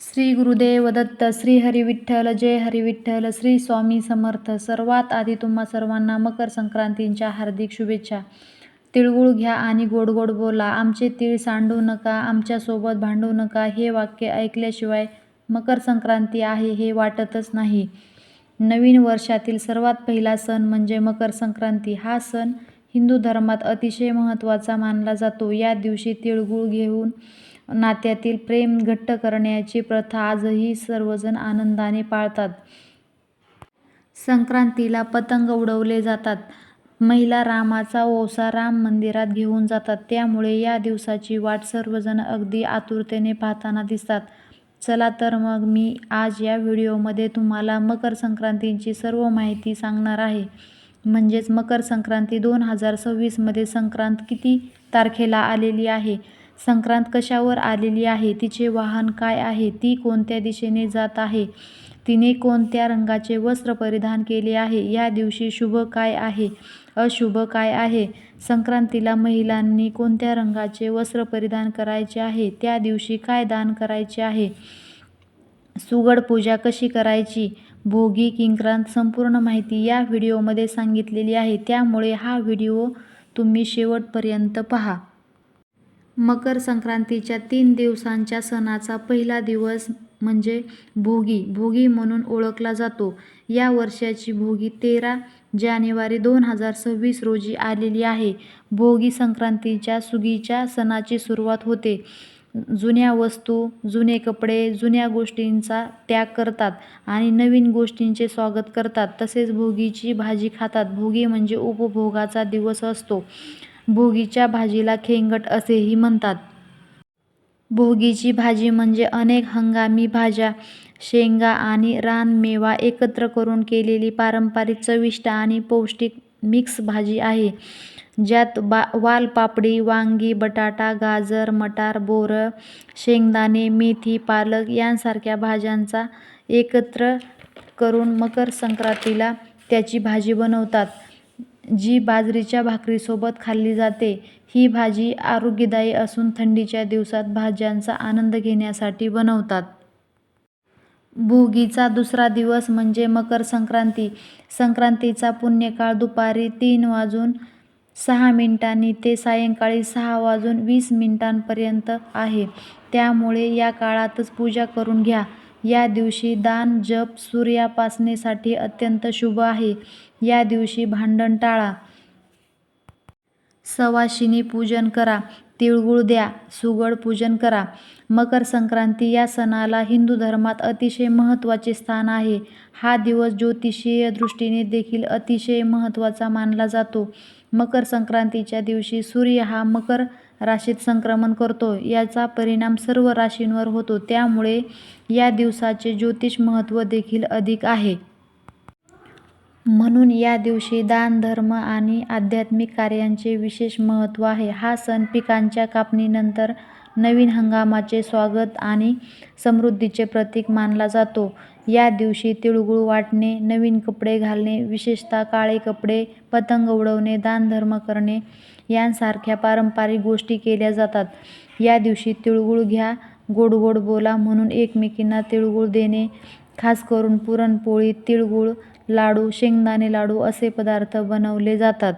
श्री गुरुदेव दत्त श्री हरी विठ्ठल जय हरी विठ्ठल श्री स्वामी समर्थ. सर्वात आधी तुम्हा सर्वांना मकर संक्रांतींच्या हार्दिक शुभेच्छा. तिळगुळ घ्या आणि गोड गोड बोला. आमचे तीळ सांडू नका आमच्यासोबत भांडू नका. हे वाक्य ऐकल्याशिवाय मकर संक्रांती आहे हे वाटतच नाही. नवीन वर्षातील सर्वात पहिला सण म्हणजे मकर संक्रांती. हा सण हिंदू धर्मात अतिशय महत्त्वाचा मानला जातो. या दिवशी तिळगुळ घेऊन नात्यातील प्रेम घट्ट करण्याची प्रथा आजही सर्वजण आनंदाने पाळतात. संक्रांतीला पतंग उडवले जातात. महिला रामाचा ओसा राम मंदिरात घेऊन जातात. त्यामुळे या दिवसाची वाट सर्वजण अगदी आतुरतेने पाहताना दिसतात. चला तर मग मी आज या व्हिडिओमध्ये तुम्हाला मकर संक्रांतीची सर्व माहिती सांगणार आहे. म्हणजेच मकर संक्रांती दोन हजार सव्वीसमध्ये संक्रांत किती तारखेला आलेली आहे? संक्रांत कशावर आलेली आहे? तिचे वाहन काय आहे? ती कोणत्या दिशेने जात आहे? तिने कोणत्या रंगाचे वस्त्र परिधान केले आहे? या दिवशी शुभ काय आहे? अशुभ काय आहे? संक्रांतीला महिलांनी कोणत्या रंगाचे वस्त्र परिधान करायचे आहे? त्या दिवशी काय दान करायचे आहे? सुगड पूजा कशी करायची? भोगी किंक्रांत संपूर्ण माहिती या व्हिडिओमध्ये सांगितलेली आहे. त्यामुळे हा व्हिडिओ तुम्ही शेवटपर्यंत पहा. मकर संक्रांतीच्या तीन दिवसांच्या सणाचा पहिला दिवस म्हणजे भोगी. भोगी म्हणून ओळखला जातो. या वर्षाची भोगी तेरा जानेवारी दोन हजार सव्वीस रोजी आलेली आहे. भोगी संक्रांतीच्या सुगीच्या सणाची सुरुवात होते. जुन्या वस्तू जुने कपडे जुन्या गोष्टींचा त्याग करतात आणि नवीन गोष्टींचे स्वागत करतात. तसेच भोगीची भाजी खातात. भोगी म्हणजे उपभोगाचा दिवस असतो. भोगीच्या भाजीला खेंगट असेही म्हणतात. भोगीची भाजी म्हणजे अनेक हंगामी भाज्या शेंगा आणि रानमेवा एकत्र करून केलेली पारंपरिक चविष्ट आणि पौष्टिक मिक्स भाजी आहे ज्यात बा वालपापडी वांगी बटाटा गाजर मटार बोरं शेंगदाणे मेथी पालक यांसारख्या भाज्यांचा एकत्र करून मकर संक्रांतीला त्याची भाजी बनवतात. जी बाजरीच्या भाकरीसोबत खाल्ली जाते ही भाजी आरोग्यदायी असून थंडीच्या दिवसात भाज्यांचा आनंद घेण्यासाठी बनवतात. भोगीचा दुसरा दिवस म्हणजे मकर संक्रांती. संक्रांतीचा पुण्यकाळ दुपारी तीन वाजून सहा मिनिटांनी ते सायंकाळी सहा वाजून वीस मिनिटांपर्यंत आहे. त्यामुळे या काळातच पूजा करून घ्या. या दिवशी दान जप सूर्यापासनेसाठी अत्यंत शुभ आहे. या दिवशी भांडण टाळा. सवाशिनी पूजन करा. तिळगुळ द्या. सुगड पूजन करा. मकर संक्रांती या सणाला हिंदू धर्मात अतिशय महत्त्वाचे स्थान आहे. हा दिवस ज्योतिषीय दृष्टीने देखील अतिशय महत्त्वाचा मानला जातो. मकर संक्रांतीच्या दिवशी सूर्य हा मकर राशीत संक्रमण करतो. याचा परिणाम सर्व राशींवर होतो. त्यामुळे या दिवसाचे ज्योतिष महत्त्व देखील अधिक आहे. म्हणून या दिवशी दान धर्म आणि आध्यात्मिक कार्यांचे विशेष महत्त्व आहे. हा सण पिकांच्या कापणीनंतर नवीन हंगामाचे स्वागत आणि समृद्धीचे प्रतीक मानला जातो. या दिवशी तिळगुळ वाटणे नवीन कपडे घालणे विशेषतः काळे कपडे पतंग उडवणे दानधर्म करणे यांसारख्या पारंपरिक गोष्टी केल्या जातात. या दिवशी तिळगुळ घ्या गोड गोड बोला म्हणून एकमेकींना तिळगुळ देणे खास करून पुरणपोळी तिळगुळ लाडू शेंगदाणे लाडू असे पदार्थ बनवले जातात.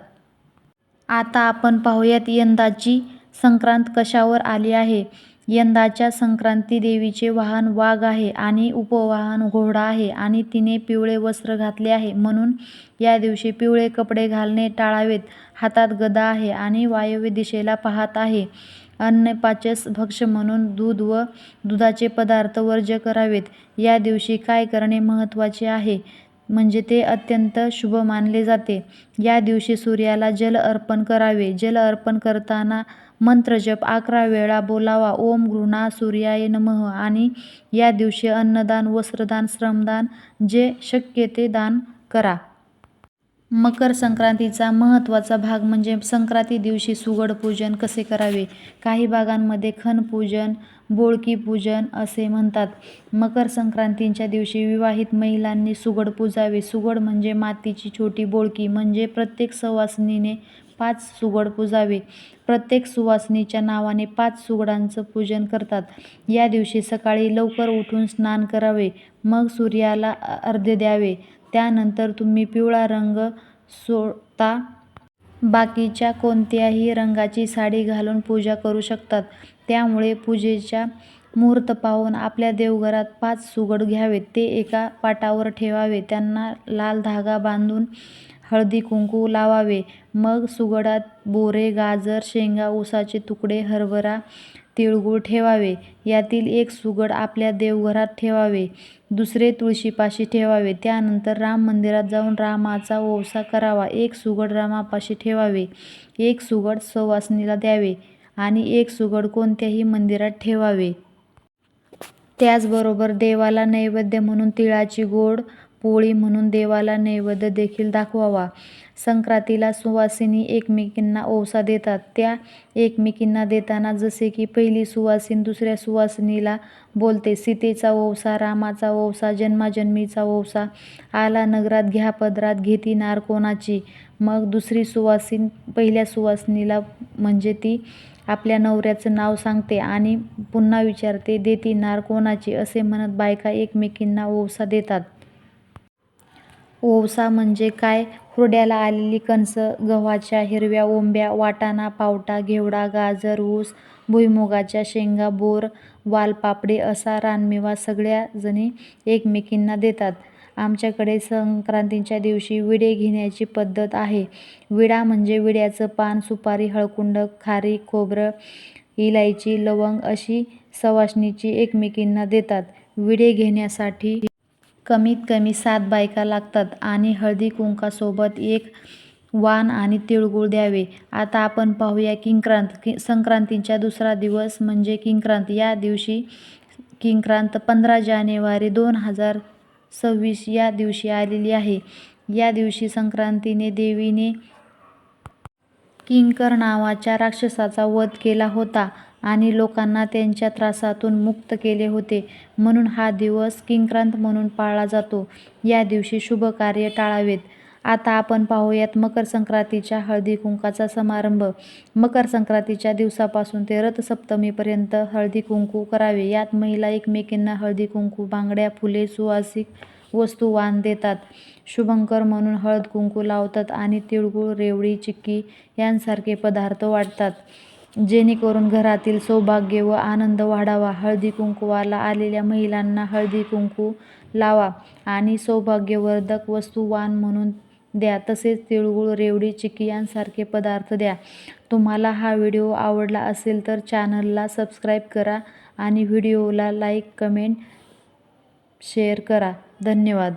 आता आपण पाहूयात यंदाची संक्रांत कशावर आली आहे? यंदाच्या संक्रांती देवीचे वाहन वाघ आहे आणि उपवाहन घोडा आहे आणि तिने पिवळे वस्त्र घातले आहे. म्हणून या दिवशी पिवळे कपडे घालणे टाळावेत. हातात गदा आहे आणि वायव्य दिशेला पाहत आहे. अन्नपाचस भक्ष म्हणून दूध व दुधाचे पदार्थ वर्ज्य करावेत. या दिवशी काय करणे महत्त्वाचे आहे? म्हणजे ते अत्यंत शुभ मानले जाते. या दिवशी सूर्याला जल अर्पण करावे. जल अर्पण करताना मंत्रजप अकरा वेळा बोलावा ओम गृणा सूर्याय नमः. आणि या दिवशी अन्नदान वस्त्रदान श्रमदान जे शक्य ते दान करा. मकर संक्रांतीचा महत्त्वाचा भाग म्हणजे संक्रांती दिवशी सुगड पूजन कसे करावे? काही भागांमध्ये खनपूजन बोळकी पूजन असे म्हणतात. मकर संक्रांतीच्या दिवशी विवाहित महिलांनी सुगड पूजावे. सुगड म्हणजे मातीची छोटी बोळकी म्हणजे प्रत्येक सवासनीने पाच सुगड पुजावे. प्रत्येक सुवासिनीच्या नावाने पाच सुगडांचं पूजन करतात. या दिवशी सकाळी लवकर उठून स्नान करावे मग सूर्याला अर्घ्य द्यावे. त्यानंतर तुम्ही पिवळा रंग सोडता. बाकीच्या कोणत्याही रंगाची साडी घालून पूजा करू शकतात. त्यामुळे पूजेच्या मुहूर्त पाहून आपल्या देवघरात पाच सुगड घ्यावेत. ते एका पाटावर ठेवावे. त्यांना लाल धागा बांधून हळदी कुंकू लावावे. मग सुगडात बोरे गाजर शेंगा ऊसाचे तुकडे हरभरा तिळगूळ ठेवावे. यातील एक सुगड आपल्या देवघरात ठेवावे. दुसरे तुळशीपाशी ठेवावे. त्यानंतर राम मंदिरात जाऊन रामाचा ओवसा करावा. एक सुगड रामापाशी ठेवावे. एक सुगड सुवासिनीला द्यावे आणि एक सुगड कोणत्याही मंदिरात ठेवावे. त्याचबरोबर देवाला नैवेद्य म्हणून तिळाची गोड पोळी म्हणून देवाला नैवेद्य देखील दाखवावा. संक्रांतीला सुवासिनी एकमेकींना ओवसा देतात. त्या एकमेकींना देताना जसे की पहिली सुवासीन दुसऱ्या सुवासिनीला बोलते सीतेचा ओवसा रामाचा ओवसा जन्माजन्मीचा ओवसा आला नगरात घ्या पदरात घेती नार कोणाची. मग दुसरी सुवासिन पहिल्या सुवासिनीला म्हणजे ती आपल्या नवऱ्याचं नाव सांगते आणि पुन्हा विचारते देती नार कोणाची? असे म्हणत बायका एकमेकींना ओवसा देतात. ओवसा म्हणजे काय? हुरड्याला आलेली कणसं गव्हाच्या हिरव्या ओंब्या वाटाणा पावटा घेवडा गाजर ऊस भुईमुगाच्या शेंगा बोर वालपापडी असा रानमेवा सगळ्या जणी एकमेकींना देतात. आमच्याकडे संक्रांतीच्या दिवशी विडे घेण्याची पद्धत आहे. विडा म्हणजे विड्याचं पान सुपारी हळकुंड खारी खोबरं इलायची लवंग अशी सवासणीची एकमेकींना देतात. विडे घेण्यासाठी कमीत कमी सात बायका लागतात आणि हळदी कुंकासोबत एक वाण आणि तिळगुळ द्यावे. आता आपण पाहूया किंक्रांत. संक्रांतीचा दुसरा दिवस म्हणजे किंक्रांत. या दिवशी किंक्रांत पंधरा जानेवारी दोन हजार सव्वीस या दिवशी आलेली आहे. या दिवशी संक्रांतीने देवीने किंकर नावाच्या राक्षसाचा वध केला होता. आणि लोकांना त्यांच्या त्रासातून मुक्त केले होते. म्हणून हा दिवस किंक्रांत म्हणून पाळला जातो. या दिवशी शुभ कार्य टाळावेत. आता आपण पाहूयात मकर संक्रांतीच्या हळदी कुंकाचा समारंभ. मकर संक्रांतीच्या दिवसापासून ते रथसप्तमीपर्यंत हळदी कुंकू करावे. यात महिला एकमेकींना हळदी कुंकू बांगड्या फुले सुवासिक वस्तू वाण देतात. शुभंकर म्हणून हळद कुंकू लावतात आणि तिळगुळ रेवडी चिक्की यांसारखे पदार्थ वाटतात. जेणेकरून घरातील सौभाग्य व आनंद वाढावा. हळदी कुंकवाला आलेल्या महिलांना हळदी कुंकू लावा आणि सौभाग्यवर्धक वस्तू वाण म्हणून द्या. तसेच तिळगुळ रेवडी चिकी यांसारखे पदार्थ द्या. तुम्हाला हा व्हिडिओ आवडला असेल तर चॅनलला सबस्क्राईब करा आणि व्हिडिओला लाईक कमेंट शेअर करा. धन्यवाद.